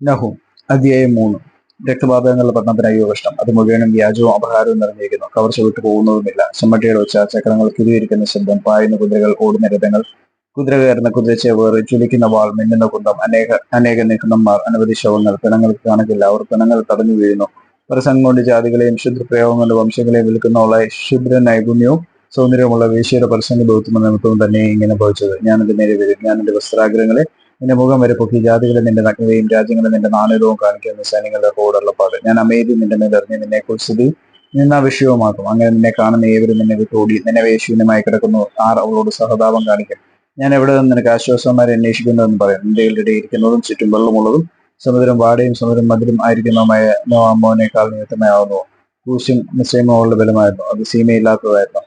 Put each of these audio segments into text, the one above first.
നഹു അധ്യായം മൂന്ന്. രക്തപാതകങ്ങളുടെ പഠനത്തിന് അയ്യോ കഷ്ടം അത് മുഴുവനും വ്യാജവും അപഹാരവും നിറഞ്ഞിരിക്കുന്നു. കവർച്ച വിട്ടു പോകുന്നതുമില്ല. ചെമ്മട്ടിയുടെ ഒച്ച ചക്രങ്ങൾ കിരിയിരിക്കുന്ന ശബ്ദം പായുന്ന കുതിരകൾ ഓടുന്ന രഥങ്ങൾ കുതിര കയറുന്ന കുതിരച്ചേവേർ ചുലിക്കുന്ന വാൾ മിന്നുന്ന കുന്തം അനേക അനേക നിഘ്നന്മാർ അനവധി ശവങ്ങൾ പിണങ്ങൾക്ക് കണക്കില്ല. അവർ പിണങ്ങൾ തടഞ്ഞു വീഴുന്നു. പ്രസംഗം കൊണ്ട് ജാതികളെയും ക്ഷുദ്രപ്രയോഗം കൊണ്ട് വംശങ്ങളെയും വിൽക്കുന്നവളെ ക്ഷുദ്ര നൈപുണ്യവും സൗന്ദര്യമുള്ള വേശിയുടെ പരസ്യം ബൗദ്ധമ നിമിത്തവും തന്നെ ഇങ്ങനെ ഭവിച്ചത്. ഞാൻ എന്റെ നേരെ വരും. ഞാനെന്റെ വസ്ത്രാഗ്രഹങ്ങളെ നിന്റെ മുഖം വരെ പൊക്കി ജാതികളെ നിന്റെ നഗ്നതയും രാജ്യങ്ങളെ നിന്റെ നാണയവും കാണിക്കുന്ന സൈന്യങ്ങളുടെ പാട് ഞാൻ അമേരി നിന്റെ മേൽ എറിഞ്ഞ് നിന്നെ കുറിച്ചത് നിന്ന വിഷയവുമാക്കും. അങ്ങനെ നിന്നെ കാണുന്ന ഏവരും നിന്നെ വിട്ടോടി നിന്നെ വേശൂന്യമായി കിടക്കുന്നു. ആർ അവളോട് സഹതാപം കാണിക്കും. ഞാൻ എവിടെ നിന്ന് നിനക്ക് ആശ്വാസന്മാരെ അന്വേഷിക്കുന്നതെന്ന് പറയും. നിന്റെ ഇടയിൽ ഇരിക്കുന്നതും ചുറ്റും വെള്ളമുള്ളതും സമുദ്രം വാടയും സമുദ്രം മധുരം ആയിരിക്കുന്നതുമായ നോവാമോനേക്കാൾ നിമിത്തമാവുന്നു കൂശും നിശ്ചയമോ അവളുടെ ബലമായിരുന്നു. അത് സീമയില്ലാത്തതായിരുന്നു.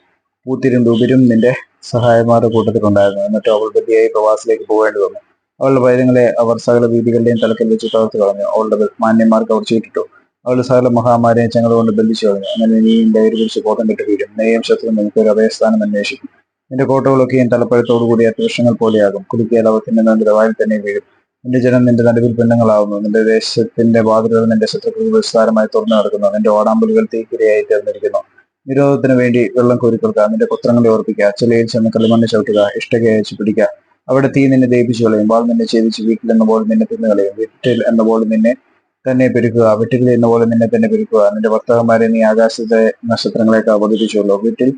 പൂത്തിരും ദുബിരും നിന്റെ സഹായമാരുടെ കൂട്ടത്തിലുണ്ടായിരുന്നു. എന്നിട്ട് അവൾ ബുദ്ധിയായി പ്രവാസിലേക്ക് പോകേണ്ടി വന്നു. അവളുടെ വൈദ്യങ്ങളെ അവർ സകല വീതികളുടെയും തലക്കൽ വെച്ച് തകർത്ത് കളഞ്ഞു. അവളുടെ മാന്യന്മാർക്ക് അവർ ചീട്ടിട്ടു അവളുടെ സകല മഹാമാരിയെ ചങ്ങൾ കൊണ്ട് ബന്ധിച്ചു കളഞ്ഞു. അങ്ങനെ നീ ഡയറി പിടിച്ച് കോട്ടം കെട്ട് വീഴും. നെയ്യം ശത്രു നിനക്ക് ഒരു അഭയസ്ഥാനം അന്വേഷിക്കും. നിന്റെ കോട്ടകളൊക്കെയും തലപ്പഴത്തോടുകൂടി അത്യവൃക്ഷങ്ങൾ പോലെയാകും. കുലുക്കിയാൽ അവർ നിന്റെ വായിൽ തന്നെ വീഴും. നിന്റെ ജനം നിന്റെ നടുവിൽ പെണ്ണുങ്ങളാവുന്നു. നിന്റെ ദേശത്തിന്റെ വാതിലുകൾ നിന്റെ ശത്രുക്കൾ വിസ്താരമായി തുറന്നു നടക്കുന്നു. നിന്റെ ഓടാമ്പലുകൾ തീക്കിരയായി തീർന്നിരിക്കുന്നു. നിരോധത്തിന് വേണ്ടി വെള്ളം കോരിക്കൊടുക്കുക. നിന്റെ പുത്രങ്ങളെ ഓർപ്പിക്കുക. ചെളിയിൽ ചെന്ന് കളിമണ്ണ് ചവിട്ടുക. ഇഷ്ടകയച്ച് പിടിക്കുക. അവിടെ തീ നിന്നെ ദയിപ്പിച്ചു കളയും. വാൾ നിന്നെ ഛേദിച്ച് വീട്ടിൽ എന്ന പോലെ നിന്നെ തിന്നു കളയും. വീട്ടിൽ എന്ന പോലെ നിന്നെ തന്നെ പെരുക്കുക. വീട്ടിൽ എന്ന പോലെ നിന്നെ തന്നെ പെരുക്കുക. നിന്റെ ഭർത്താക്കന്മാരെ നീ ആകാശത്തെ നക്ഷത്രങ്ങളെയൊക്കെ അവതരിച്ചുള്ളൂ വീട്ടിൽ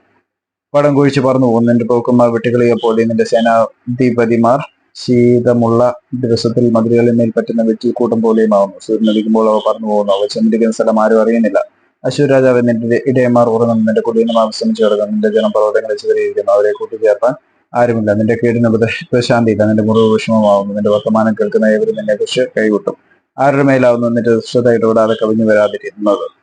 പടം കുഴിച്ച് പറന്നു പോകും നിന്റെ പോക്കന്മാർ വെട്ടുകളിയെ പോലെ നിന്റെ സേനാധിപതിമാർ ശീതമുള്ള ദിവസത്തിൽ മതിലുകളിൽ മേൽ പറ്റുന്ന വെറ്റിൽ കൂട്ടം പോലെയുമാവുന്നു. സൂര്യൻ അടിക്കുമ്പോൾ അവ പറന്നു പോകുന്നു. അവ ചന്ദ്രിക്കുന്ന സ്ഥലം ആരും അറിയുന്നില്ല. അശ്വര രാജാവ് നിന്റെ ഇടയന്മാർ ഉറങ്ങുന്നു. നിന്റെ കുടീനമാർ വിശ്രമിച്ചു കിടക്കുന്നു. നിന്റെ ജനം പർവതങ്ങളെ ചിതറിയിരിക്കുന്നു. അവരെ കൂട്ടിച്ചേർത്താൻ ആരുമില്ല. നിന്റെ കേടിന് പ്രശാന്തിയില്ല. നിന്റെ മുറിവ് വിഷമമാവുന്നു. നിന്റെ വർത്തമാനം കേൾക്കുന്ന ഏവരും നിന്നെ കുറിച്ച് കൈവിട്ടും. ആരുടെ മേലാവുന്നു? നിന്റെ ഇടപെടാതെ കവിഞ്ഞു വരാതിരിക്കുന്നത്.